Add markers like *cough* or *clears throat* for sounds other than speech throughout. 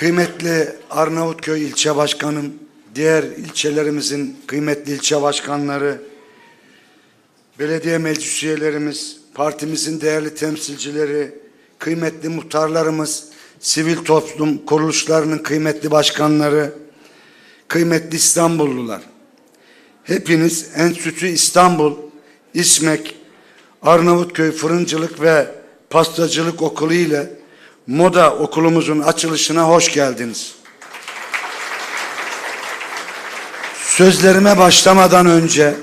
Kıymetli Arnavutköy ilçe başkanım, diğer ilçelerimizin kıymetli ilçe başkanları, belediye meclis üyelerimiz, partimizin değerli temsilcileri, kıymetli muhtarlarımız, sivil toplum kuruluşlarının kıymetli başkanları, kıymetli İstanbullular. Hepiniz Enstitü İstanbul, İSMEK, Arnavutköy Fırıncılık ve Pastacılık Okulu ile Moda okulumuzun açılışına hoş geldiniz. Sözlerime başlamadan önce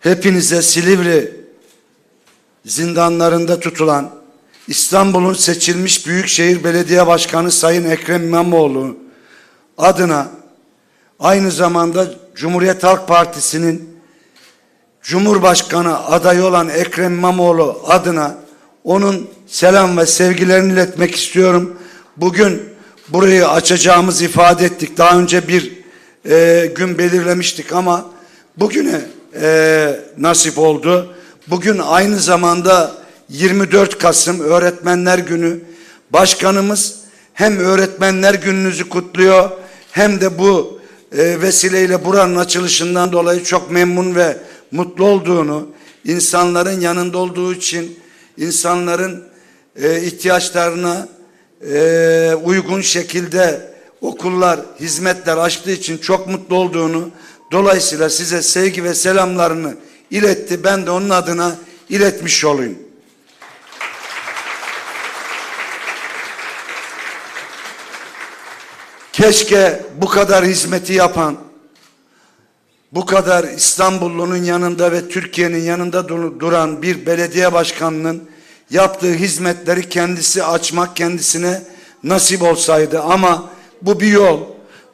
hepinize Silivri zindanlarında tutulan İstanbul'un seçilmiş Büyükşehir Belediye Başkanı Sayın Ekrem İmamoğlu adına aynı zamanda Cumhuriyet Halk Partisi'nin Cumhurbaşkanı adayı olan Ekrem İmamoğlu adına onun selam ve sevgilerini iletmek istiyorum. Bugün burayı açacağımız ifade ettik. Daha önce bir e, gün belirlemiştik ama bugüne e, nasip oldu. Bugün aynı zamanda 24 Kasım Öğretmenler Günü. Başkanımız hem Öğretmenler Gününüzü kutluyor hem de bu e, vesileyle buranın açılışından dolayı çok memnun ve mutlu olduğunu, insanların yanında olduğu için insanların e, ihtiyaçlarına e, uygun şekilde okullar, hizmetler açtığı için çok mutlu olduğunu, dolayısıyla size sevgi ve selamlarını iletti. Ben de onun adına iletmiş olayım. Keşke bu kadar hizmeti yapan, bu kadar İstanbullunun yanında ve Türkiye'nin yanında dur- duran bir belediye başkanının yaptığı hizmetleri kendisi açmak kendisine nasip olsaydı ama bu bir yol.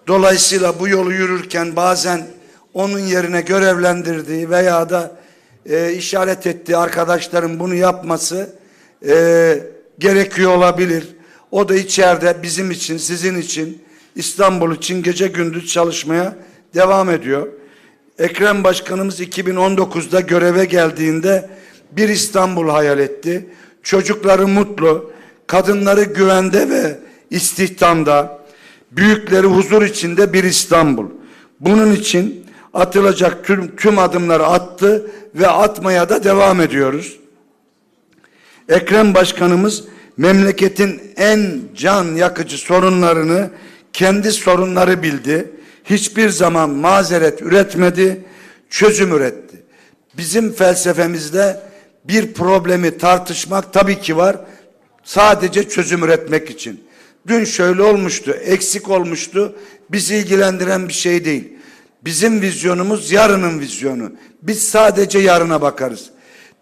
Dolayısıyla bu yolu yürürken bazen onun yerine görevlendirdiği veya da e, işaret ettiği arkadaşların bunu yapması e, gerekiyor olabilir. O da içeride bizim için, sizin için, İstanbul için gece gündüz çalışmaya devam ediyor. Ekrem Başkanımız 2019'da göreve geldiğinde bir İstanbul hayal etti. Çocukları mutlu, kadınları güvende ve istihdamda, büyükleri huzur içinde bir İstanbul. Bunun için atılacak tüm, tüm adımları attı ve atmaya da devam ediyoruz. Ekrem Başkanımız memleketin en can yakıcı sorunlarını kendi sorunları bildi. Hiçbir zaman mazeret üretmedi, çözüm üretti. Bizim felsefemizde bir problemi tartışmak tabii ki var. Sadece çözüm üretmek için. Dün şöyle olmuştu, eksik olmuştu. Bizi ilgilendiren bir şey değil. Bizim vizyonumuz yarının vizyonu. Biz sadece yarına bakarız.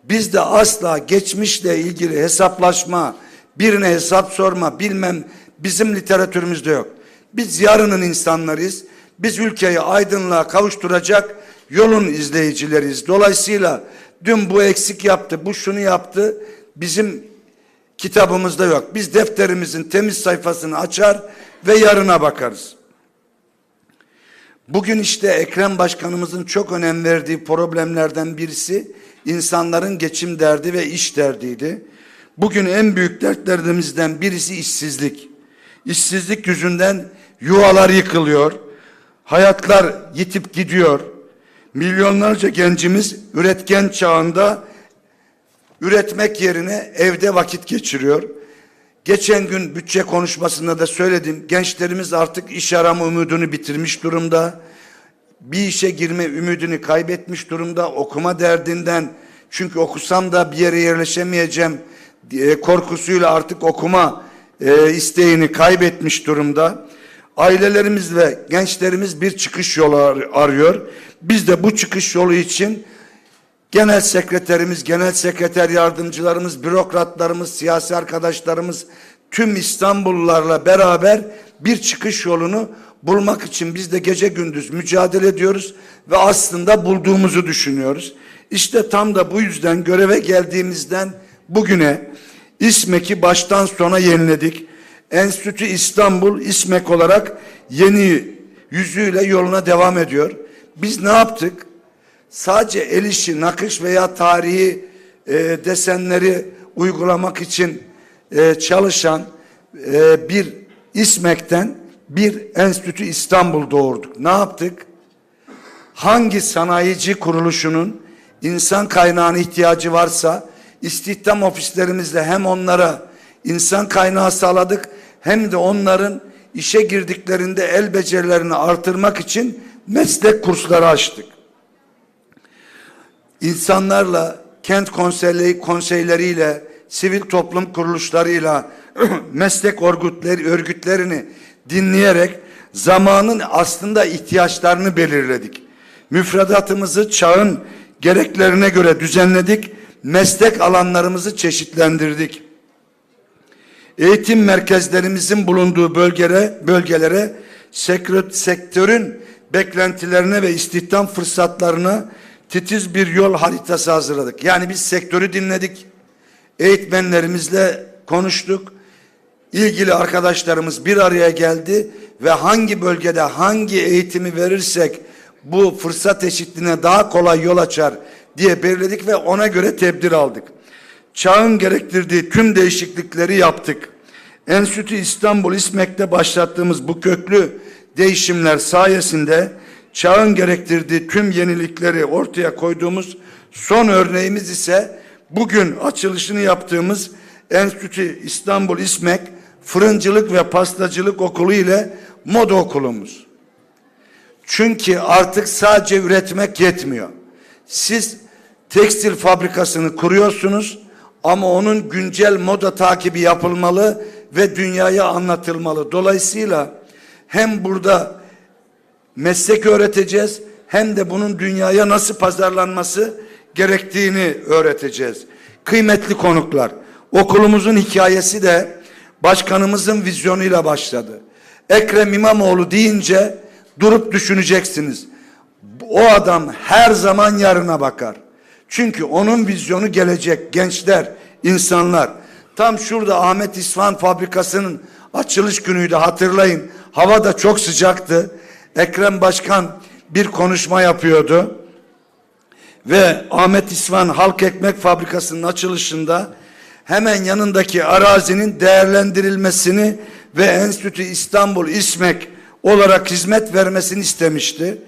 Bizde asla geçmişle ilgili hesaplaşma, birine hesap sorma, bilmem bizim literatürümüzde yok. Biz yarının insanlarıyız. Biz ülkeyi aydınlığa kavuşturacak yolun izleyicileriyiz. Dolayısıyla dün bu eksik yaptı, bu şunu yaptı. Bizim kitabımızda yok. Biz defterimizin temiz sayfasını açar ve yarına bakarız. Bugün işte Ekrem Başkanımızın çok önem verdiği problemlerden birisi insanların geçim derdi ve iş derdiydi. Bugün en büyük dertlerimizden birisi işsizlik. İşsizlik yüzünden yuvalar yıkılıyor, hayatlar yitip gidiyor. Milyonlarca gencimiz üretken çağında üretmek yerine evde vakit geçiriyor. Geçen gün bütçe konuşmasında da söyledim. Gençlerimiz artık iş arama umudunu bitirmiş durumda. Bir işe girme ümidini kaybetmiş durumda. Okuma derdinden çünkü okusam da bir yere yerleşemeyeceğim diye korkusuyla artık okuma e, isteğini kaybetmiş durumda. Ailelerimiz ve gençlerimiz bir çıkış yolu ar- arıyor. Biz de bu çıkış yolu için Genel sekreterimiz, genel sekreter yardımcılarımız, bürokratlarımız, siyasi arkadaşlarımız tüm İstanbullularla beraber bir çıkış yolunu bulmak için biz de gece gündüz mücadele ediyoruz ve aslında bulduğumuzu düşünüyoruz. İşte tam da bu yüzden göreve geldiğimizden bugüne İSMEK'i baştan sona yeniledik. Enstitü İstanbul İSMEK olarak yeni yüzüyle yoluna devam ediyor. Biz ne yaptık? sadece el işi, nakış veya tarihi e, desenleri uygulamak için e, çalışan e, bir İSMEK'ten bir enstitü İstanbul doğurduk. Ne yaptık? Hangi sanayici kuruluşunun insan kaynağına ihtiyacı varsa istihdam ofislerimizle hem onlara insan kaynağı sağladık hem de onların işe girdiklerinde el becerilerini artırmak için meslek kursları açtık. İnsanlarla, kent konseyleri, konseyleriyle, sivil toplum kuruluşlarıyla, *clears throat* meslek örgütleri, örgütlerini dinleyerek zamanın aslında ihtiyaçlarını belirledik. Müfredatımızı çağın gereklerine göre düzenledik, meslek alanlarımızı çeşitlendirdik. Eğitim merkezlerimizin bulunduğu bölgelere, bölgelere sektör- sektörün beklentilerine ve istihdam fırsatlarına titiz bir yol haritası hazırladık. Yani biz sektörü dinledik. Eğitmenlerimizle konuştuk. İlgili arkadaşlarımız bir araya geldi ve hangi bölgede hangi eğitimi verirsek bu fırsat eşitliğine daha kolay yol açar diye belirledik ve ona göre tedbir aldık. Çağın gerektirdiği tüm değişiklikleri yaptık. Enstitü İstanbul İSMEK'te başlattığımız bu köklü değişimler sayesinde çağın gerektirdiği tüm yenilikleri ortaya koyduğumuz son örneğimiz ise bugün açılışını yaptığımız Enstitü İstanbul İSMEK Fırıncılık ve Pastacılık Okulu ile Moda Okulumuz. Çünkü artık sadece üretmek yetmiyor. Siz tekstil fabrikasını kuruyorsunuz ama onun güncel moda takibi yapılmalı ve dünyaya anlatılmalı. Dolayısıyla hem burada meslek öğreteceğiz hem de bunun dünyaya nasıl pazarlanması gerektiğini öğreteceğiz. Kıymetli konuklar, okulumuzun hikayesi de başkanımızın vizyonuyla başladı. Ekrem İmamoğlu deyince durup düşüneceksiniz. O adam her zaman yarına bakar. Çünkü onun vizyonu gelecek gençler, insanlar. Tam şurada Ahmet İsfahan fabrikasının açılış günüydü hatırlayın. Hava da çok sıcaktı. Ekrem Başkan bir konuşma yapıyordu. Ve Ahmet İsfahan Halk Ekmek Fabrikası'nın açılışında hemen yanındaki arazinin değerlendirilmesini ve Enstitü İstanbul İSMEK olarak hizmet vermesini istemişti.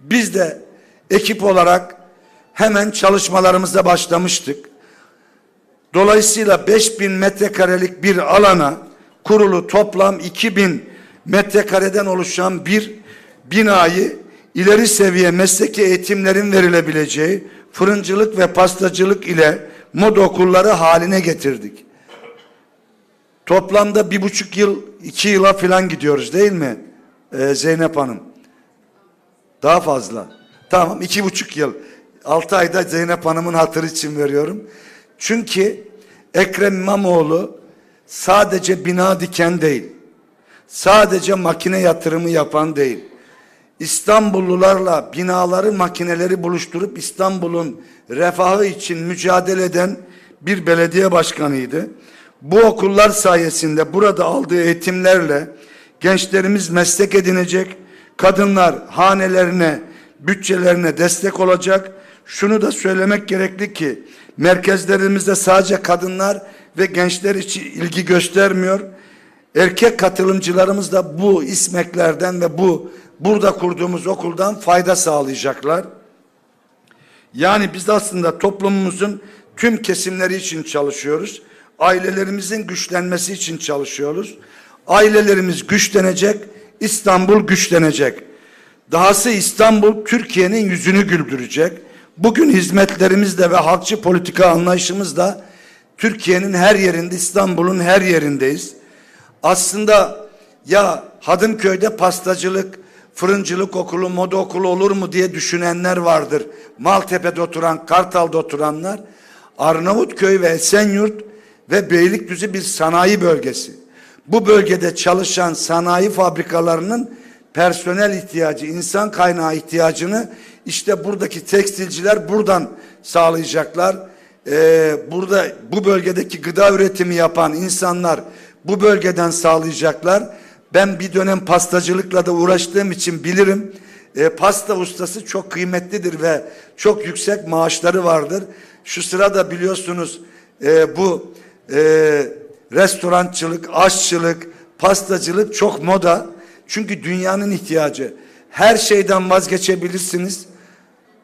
Biz de ekip olarak hemen çalışmalarımıza başlamıştık. Dolayısıyla 5000 metrekarelik bir alana kurulu toplam 2000 metrekareden oluşan bir binayı ileri seviye mesleki eğitimlerin verilebileceği fırıncılık ve pastacılık ile moda okulları haline getirdik. Toplamda bir buçuk yıl, iki yıla falan gidiyoruz değil mi ee, Zeynep Hanım? Daha fazla. Tamam iki buçuk yıl. Altı ayda Zeynep Hanım'ın hatırı için veriyorum. Çünkü Ekrem İmamoğlu sadece bina diken değil. Sadece makine yatırımı yapan değil. İstanbullularla binaları, makineleri buluşturup İstanbul'un refahı için mücadele eden bir belediye başkanıydı. Bu okullar sayesinde burada aldığı eğitimlerle gençlerimiz meslek edinecek, kadınlar hanelerine, bütçelerine destek olacak. Şunu da söylemek gerekli ki merkezlerimizde sadece kadınlar ve gençler için ilgi göstermiyor. Erkek katılımcılarımız da bu ismeklerden ve bu burada kurduğumuz okuldan fayda sağlayacaklar. Yani biz aslında toplumumuzun tüm kesimleri için çalışıyoruz. Ailelerimizin güçlenmesi için çalışıyoruz. Ailelerimiz güçlenecek, İstanbul güçlenecek. Dahası İstanbul Türkiye'nin yüzünü güldürecek. Bugün hizmetlerimizle ve halkçı politika anlayışımızla Türkiye'nin her yerinde, İstanbul'un her yerindeyiz. Aslında ya Hadımköy'de pastacılık, fırıncılık okulu, moda okulu olur mu diye düşünenler vardır. Maltepe'de oturan, Kartal'da oturanlar. Arnavutköy ve Esenyurt ve Beylikdüzü bir sanayi bölgesi. Bu bölgede çalışan sanayi fabrikalarının personel ihtiyacı, insan kaynağı ihtiyacını işte buradaki tekstilciler buradan sağlayacaklar. Ee, burada bu bölgedeki gıda üretimi yapan insanlar bu bölgeden sağlayacaklar. Ben bir dönem pastacılıkla da uğraştığım için bilirim. E, pasta ustası çok kıymetlidir ve çok yüksek maaşları vardır. Şu sırada biliyorsunuz e, bu e, restorançılık, aşçılık, Pastacılık çok moda. Çünkü dünyanın ihtiyacı. Her şeyden vazgeçebilirsiniz.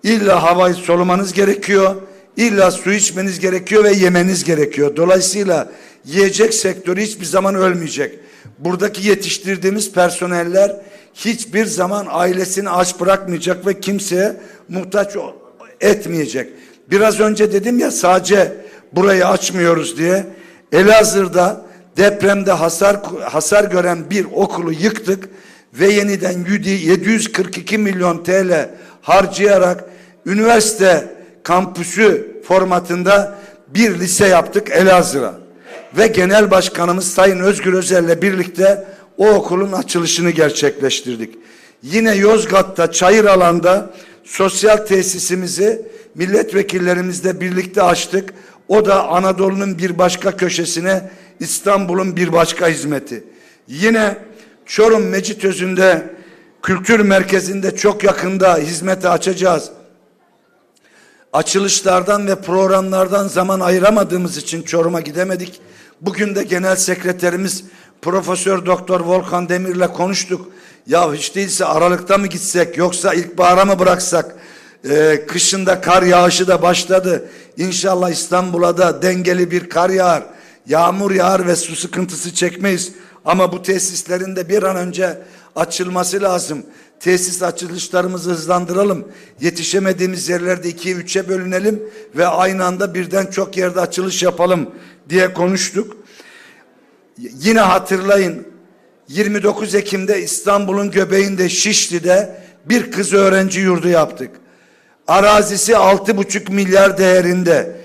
İlla havayı solumanız gerekiyor. İlla su içmeniz gerekiyor ve yemeniz gerekiyor. Dolayısıyla yiyecek sektörü hiçbir zaman ölmeyecek. Buradaki yetiştirdiğimiz personeller hiçbir zaman ailesini aç bırakmayacak ve kimseye muhtaç etmeyecek. Biraz önce dedim ya sadece burayı açmıyoruz diye. Elazığ'da depremde hasar hasar gören bir okulu yıktık ve yeniden 742 milyon TL harcayarak üniversite kampüsü formatında bir lise yaptık Elazığ'a. Ve Genel Başkanımız Sayın Özgür Özel'le birlikte o okulun açılışını gerçekleştirdik. Yine Yozgat'ta Çayır alanda sosyal tesisimizi milletvekillerimizle birlikte açtık. O da Anadolu'nun bir başka köşesine İstanbul'un bir başka hizmeti. Yine Çorum Mecitözü'nde kültür merkezinde çok yakında hizmete açacağız. Açılışlardan ve programlardan zaman ayıramadığımız için Çorum'a gidemedik. Bugün de genel sekreterimiz Profesör Doktor Volkan Demir'le konuştuk. Ya hiç değilse Aralık'ta mı gitsek yoksa ilkbahara mı bıraksak? Ee, kışında kar yağışı da başladı. İnşallah İstanbul'a da dengeli bir kar yağar. Yağmur yağar ve su sıkıntısı çekmeyiz. Ama bu tesislerin de bir an önce açılması lazım. Tesis açılışlarımızı hızlandıralım. Yetişemediğimiz yerlerde ikiye üçe bölünelim ve aynı anda birden çok yerde açılış yapalım diye konuştuk. Yine hatırlayın 29 Ekim'de İstanbul'un göbeğinde Şişli'de bir kız öğrenci yurdu yaptık. Arazisi 6,5 milyar değerinde.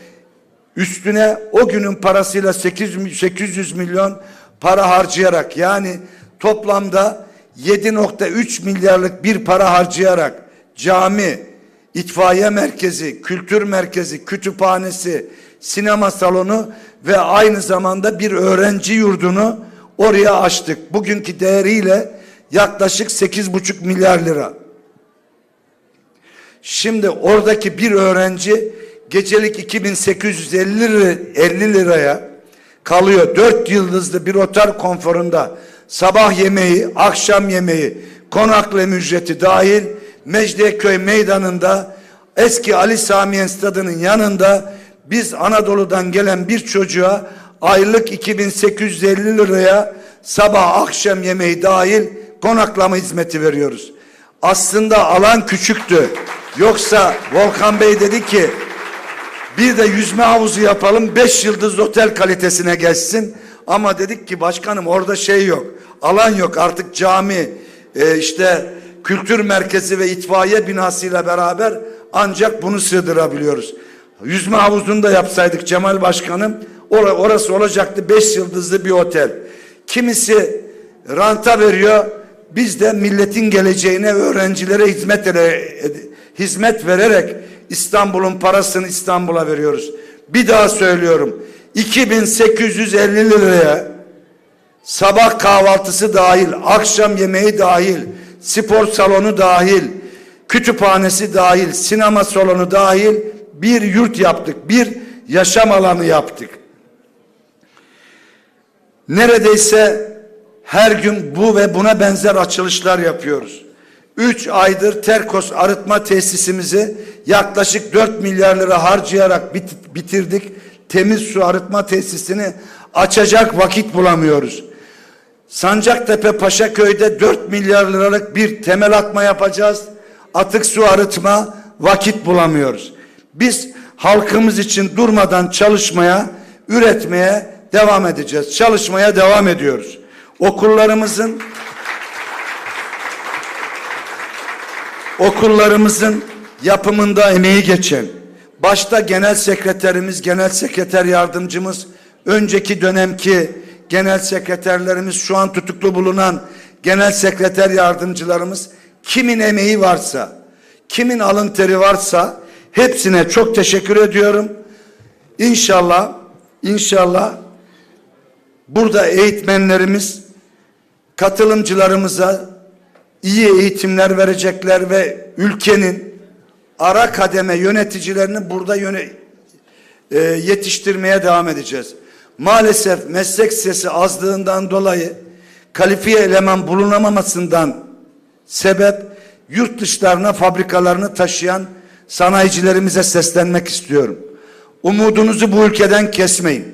Üstüne o günün parasıyla 800, 800 milyon para harcayarak yani toplamda 7.3 milyarlık bir para harcayarak cami, itfaiye merkezi, kültür merkezi, kütüphanesi, sinema salonu ve aynı zamanda bir öğrenci yurdunu oraya açtık. Bugünkü değeriyle yaklaşık 8,5 milyar lira. Şimdi oradaki bir öğrenci gecelik 2850 lira, 50 liraya kalıyor. Dört yıldızlı bir otel konforunda sabah yemeği, akşam yemeği, konaklama ücreti dahil Mecidiyeköy meydanında eski Ali Samiyen stadının yanında biz Anadolu'dan gelen bir çocuğa aylık 2850 liraya sabah akşam yemeği dahil konaklama hizmeti veriyoruz. Aslında alan küçüktü. Yoksa Volkan Bey dedi ki bir de yüzme havuzu yapalım beş yıldız otel kalitesine geçsin. Ama dedik ki başkanım orada şey yok. Alan yok artık cami e, işte kültür merkezi ve itfaiye binasıyla beraber ancak bunu sığdırabiliyoruz. Yüzme havuzunu da yapsaydık Cemal Başkanım or orası olacaktı beş yıldızlı bir otel. Kimisi ranta veriyor. Biz de milletin geleceğine öğrencilere hizmet ede, hizmet vererek İstanbul'un parasını İstanbul'a veriyoruz. Bir daha söylüyorum. 2850 liraya sabah kahvaltısı dahil, akşam yemeği dahil, spor salonu dahil, kütüphanesi dahil, sinema salonu dahil bir yurt yaptık. Bir yaşam alanı yaptık. Neredeyse her gün bu ve buna benzer açılışlar yapıyoruz. Üç aydır Terkos arıtma tesisimizi yaklaşık 4 milyar lira harcayarak bit bitirdik. Temiz su arıtma tesisini açacak vakit bulamıyoruz. Sancaktepe Paşaköy'de 4 milyar liralık bir temel atma yapacağız. Atık su arıtma vakit bulamıyoruz. Biz halkımız için durmadan çalışmaya, üretmeye devam edeceğiz. Çalışmaya devam ediyoruz. Okullarımızın okullarımızın yapımında emeği geçen başta genel sekreterimiz, genel sekreter yardımcımız, önceki dönemki genel sekreterlerimiz, şu an tutuklu bulunan genel sekreter yardımcılarımız kimin emeği varsa, kimin alın teri varsa hepsine çok teşekkür ediyorum. İnşallah, inşallah burada eğitmenlerimiz katılımcılarımıza iyi eğitimler verecekler ve ülkenin ara kademe yöneticilerini burada yöne, e, yetiştirmeye devam edeceğiz. Maalesef meslek sesi azlığından dolayı kalifiye eleman bulunamamasından sebep yurt dışlarına fabrikalarını taşıyan sanayicilerimize seslenmek istiyorum. Umudunuzu bu ülkeden kesmeyin.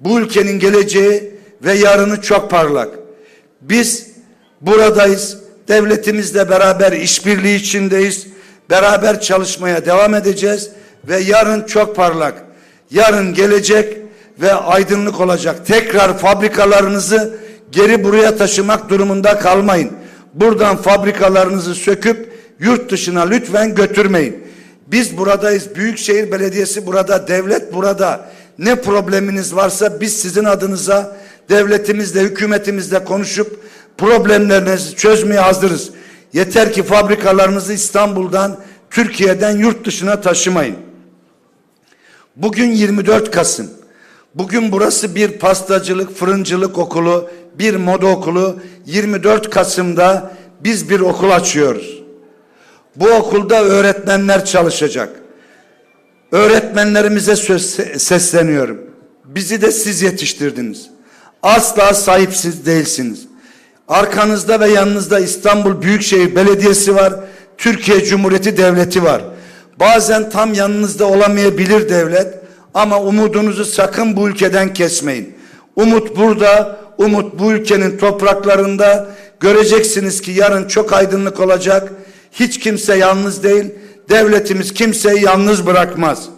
Bu ülkenin geleceği ve yarını çok parlak. Biz buradayız. Devletimizle beraber işbirliği içindeyiz. Beraber çalışmaya devam edeceğiz ve yarın çok parlak. Yarın gelecek ve aydınlık olacak. Tekrar fabrikalarınızı geri buraya taşımak durumunda kalmayın. Buradan fabrikalarınızı söküp yurt dışına lütfen götürmeyin. Biz buradayız. Büyükşehir Belediyesi burada, devlet burada. Ne probleminiz varsa biz sizin adınıza devletimizle, hükümetimizle konuşup problemlerinizi çözmeye hazırız. Yeter ki fabrikalarınızı İstanbul'dan, Türkiye'den yurt dışına taşımayın. Bugün 24 Kasım. Bugün burası bir pastacılık, fırıncılık okulu, bir moda okulu. 24 Kasım'da biz bir okul açıyoruz. Bu okulda öğretmenler çalışacak. Öğretmenlerimize söz, sesleniyorum. Bizi de siz yetiştirdiniz. Asla sahipsiz değilsiniz. Arkanızda ve yanınızda İstanbul Büyükşehir Belediyesi var. Türkiye Cumhuriyeti Devleti var. Bazen tam yanınızda olamayabilir devlet ama umudunuzu sakın bu ülkeden kesmeyin. Umut burada, umut bu ülkenin topraklarında. Göreceksiniz ki yarın çok aydınlık olacak. Hiç kimse yalnız değil. Devletimiz kimseyi yalnız bırakmaz.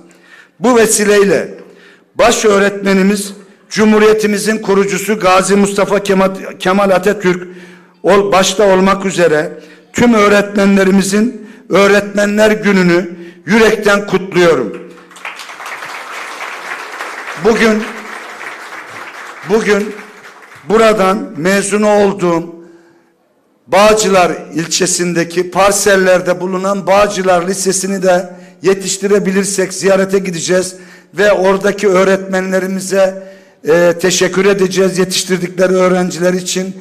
Bu vesileyle baş öğretmenimiz Cumhuriyetimizin kurucusu Gazi Mustafa Kemal, Atatürk ol, başta olmak üzere tüm öğretmenlerimizin öğretmenler gününü yürekten kutluyorum. Bugün bugün buradan mezun olduğum Bağcılar ilçesindeki parsellerde bulunan Bağcılar Lisesi'ni de yetiştirebilirsek ziyarete gideceğiz ve oradaki öğretmenlerimize e, teşekkür edeceğiz yetiştirdikleri öğrenciler için.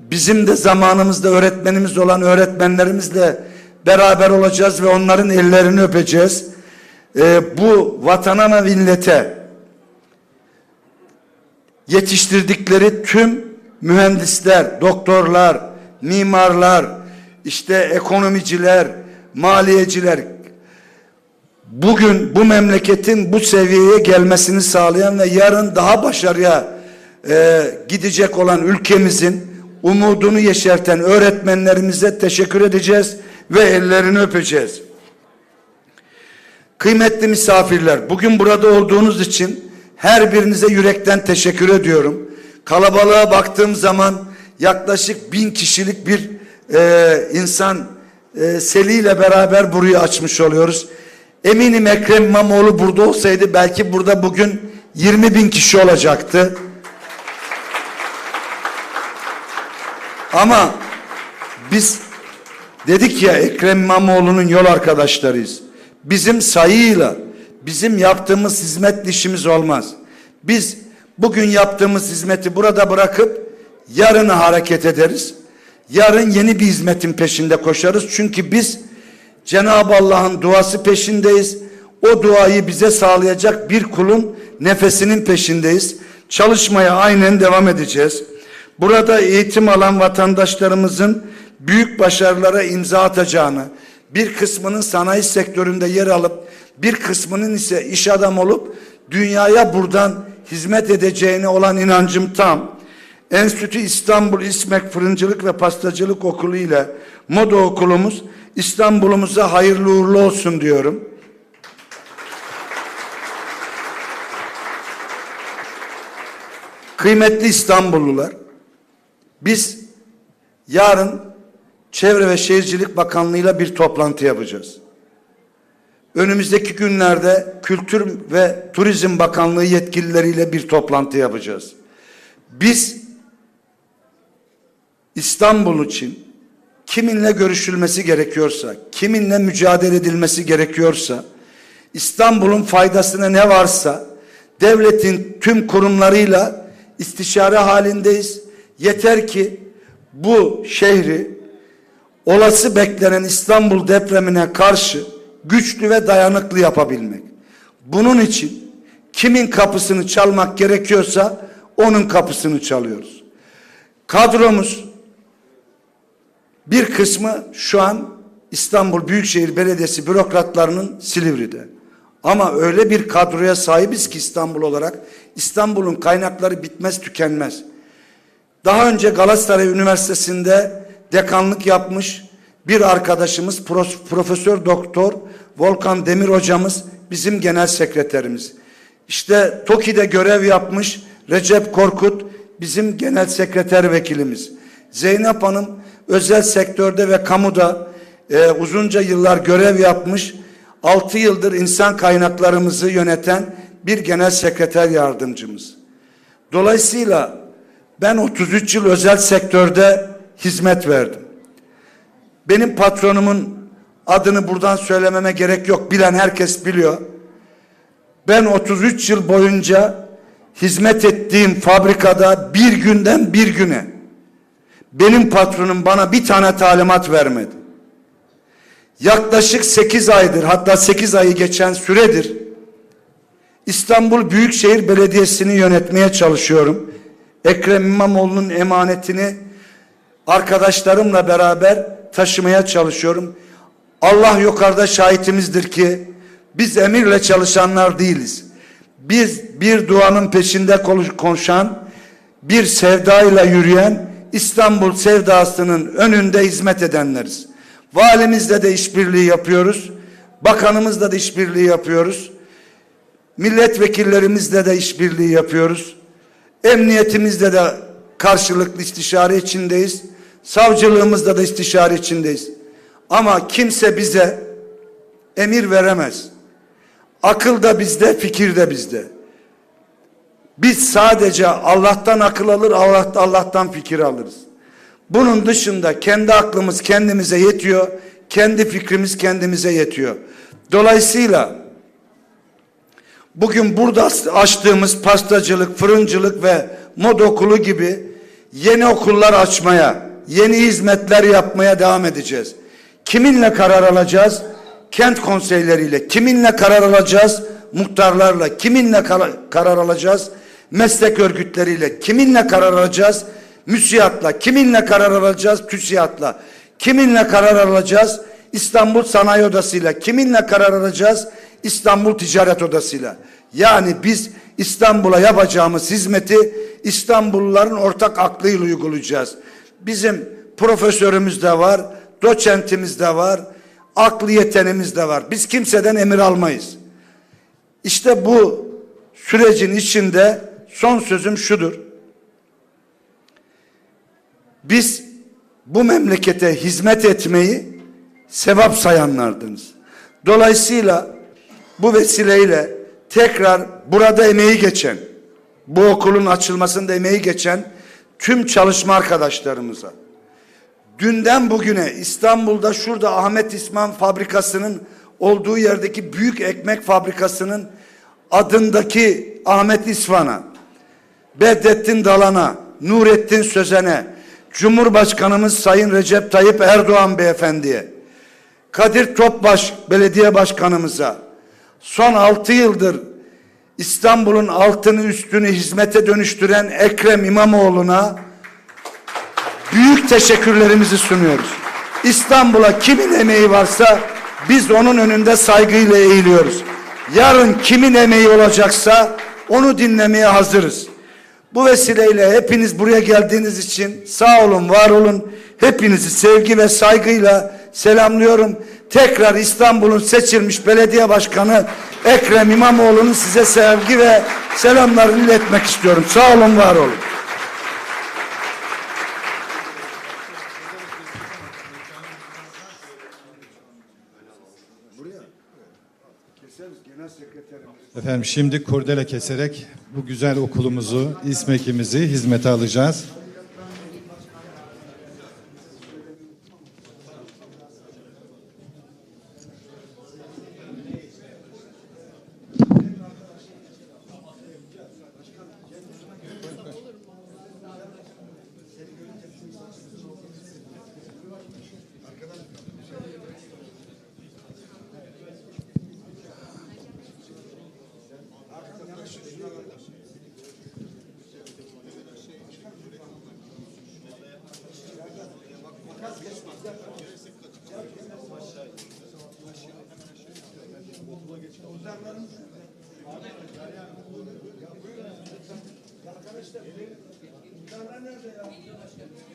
Bizim de zamanımızda öğretmenimiz olan öğretmenlerimizle beraber olacağız ve onların ellerini öpeceğiz. E, bu vatana ve millete yetiştirdikleri tüm mühendisler, doktorlar, mimarlar, işte ekonomiciler, maliyeciler bugün bu memleketin bu seviyeye gelmesini sağlayan ve yarın daha başarıya e, gidecek olan ülkemizin umudunu yeşerten öğretmenlerimize teşekkür edeceğiz ve ellerini öpeceğiz. Kıymetli misafirler, bugün burada olduğunuz için her birinize yürekten teşekkür ediyorum. Kalabalığa baktığım zaman yaklaşık bin kişilik bir e, insan e, seliyle beraber burayı açmış oluyoruz. Eminim Ekrem İmamoğlu burada olsaydı belki burada bugün 20 bin kişi olacaktı. Ama biz dedik ya Ekrem İmamoğlu'nun yol arkadaşlarıyız. Bizim sayıyla bizim yaptığımız hizmet işimiz olmaz. Biz bugün yaptığımız hizmeti burada bırakıp yarını hareket ederiz. Yarın yeni bir hizmetin peşinde koşarız. Çünkü biz Cenab-ı Allah'ın duası peşindeyiz. O duayı bize sağlayacak bir kulun nefesinin peşindeyiz. Çalışmaya aynen devam edeceğiz. Burada eğitim alan vatandaşlarımızın büyük başarılara imza atacağını, bir kısmının sanayi sektöründe yer alıp bir kısmının ise iş adam olup dünyaya buradan hizmet edeceğine olan inancım tam. Enstitü İstanbul İsmek Fırıncılık ve Pastacılık Okulu ile Moda Okulumuz İstanbul'umuza hayırlı uğurlu olsun diyorum. Kıymetli İstanbullular, biz yarın Çevre ve Şehircilik Bakanlığı'yla bir toplantı yapacağız. Önümüzdeki günlerde Kültür ve Turizm Bakanlığı yetkilileriyle bir toplantı yapacağız. Biz İstanbul için kiminle görüşülmesi gerekiyorsa, kiminle mücadele edilmesi gerekiyorsa, İstanbul'un faydasına ne varsa devletin tüm kurumlarıyla istişare halindeyiz. Yeter ki bu şehri olası beklenen İstanbul depremine karşı güçlü ve dayanıklı yapabilmek. Bunun için kimin kapısını çalmak gerekiyorsa onun kapısını çalıyoruz. Kadromuz bir kısmı şu an İstanbul Büyükşehir Belediyesi bürokratlarının Silivri'de. Ama öyle bir kadroya sahibiz ki İstanbul olarak İstanbul'un kaynakları bitmez tükenmez. Daha önce Galatasaray Üniversitesi'nde dekanlık yapmış bir arkadaşımız Pros- Profesör Doktor Volkan Demir hocamız bizim genel sekreterimiz. İşte TOKİ'de görev yapmış Recep Korkut bizim genel sekreter vekilimiz. Zeynep Hanım özel sektörde ve kamuda e, uzunca yıllar görev yapmış. 6 yıldır insan kaynaklarımızı yöneten bir genel sekreter yardımcımız. Dolayısıyla ben 33 yıl özel sektörde hizmet verdim. Benim patronumun adını buradan söylememe gerek yok. Bilen herkes biliyor. Ben 33 yıl boyunca hizmet ettiğim fabrikada bir günden bir güne benim patronum bana bir tane talimat vermedi. Yaklaşık 8 aydır hatta 8 ayı geçen süredir İstanbul Büyükşehir Belediyesi'ni yönetmeye çalışıyorum. Ekrem İmamoğlu'nun emanetini arkadaşlarımla beraber taşımaya çalışıyorum. Allah yukarıda şahitimizdir ki biz emirle çalışanlar değiliz. Biz bir duanın peşinde konuşan, bir sevdayla yürüyen İstanbul sevdasının önünde hizmet edenleriz. Valimizle de işbirliği yapıyoruz. Bakanımızla da işbirliği yapıyoruz. Milletvekillerimizle de işbirliği yapıyoruz. Emniyetimizle de karşılıklı istişare içindeyiz. Savcılığımızda da istişare içindeyiz. Ama kimse bize emir veremez. Akıl da bizde, fikir de bizde. Biz sadece Allah'tan akıl alır, Allah, Allah'tan fikir alırız. Bunun dışında kendi aklımız kendimize yetiyor, kendi fikrimiz kendimize yetiyor. Dolayısıyla bugün burada açtığımız pastacılık, fırıncılık ve mod okulu gibi yeni okullar açmaya, yeni hizmetler yapmaya devam edeceğiz. Kiminle karar alacağız? Kent konseyleriyle. Kiminle karar alacağız? Muhtarlarla. Kiminle kara- karar alacağız? Meslek örgütleriyle. Kiminle karar alacağız? Müsiyatla. Kiminle karar alacağız? TÜSİAD'la. Kiminle karar alacağız? İstanbul Sanayi Odası'yla. Kiminle karar alacağız? İstanbul Ticaret Odası'yla. Yani biz İstanbul'a yapacağımız hizmeti İstanbulluların ortak aklıyla uygulayacağız. Bizim profesörümüz de var, doçentimiz de var, aklı yetenimiz de var. Biz kimseden emir almayız. İşte bu sürecin içinde son sözüm şudur. Biz bu memlekete hizmet etmeyi sevap sayanlardınız. Dolayısıyla bu vesileyle tekrar burada emeği geçen, bu okulun açılmasında emeği geçen tüm çalışma arkadaşlarımıza, dünden bugüne İstanbul'da şurada Ahmet İsman fabrikasının olduğu yerdeki büyük ekmek fabrikasının adındaki Ahmet İsvan'a, Bedrettin Dalan'a, Nurettin Sözen'e, Cumhurbaşkanımız Sayın Recep Tayyip Erdoğan beyefendiye, Kadir Topbaş belediye başkanımıza, son altı yıldır İstanbul'un altını üstünü hizmete dönüştüren Ekrem İmamoğlu'na büyük teşekkürlerimizi sunuyoruz. İstanbul'a kimin emeği varsa biz onun önünde saygıyla eğiliyoruz. Yarın kimin emeği olacaksa onu dinlemeye hazırız. Bu vesileyle hepiniz buraya geldiğiniz için sağ olun, var olun. Hepinizi sevgi ve saygıyla selamlıyorum. Tekrar İstanbul'un seçilmiş belediye başkanı Ekrem İmamoğlu'nun size sevgi ve selamlarını iletmek istiyorum. Sağ olun, var olun. Efendim şimdi kurdele keserek bu güzel okulumuzu, İSMEK'imizi hizmete alacağız. Arkadaşlar, nerede ya?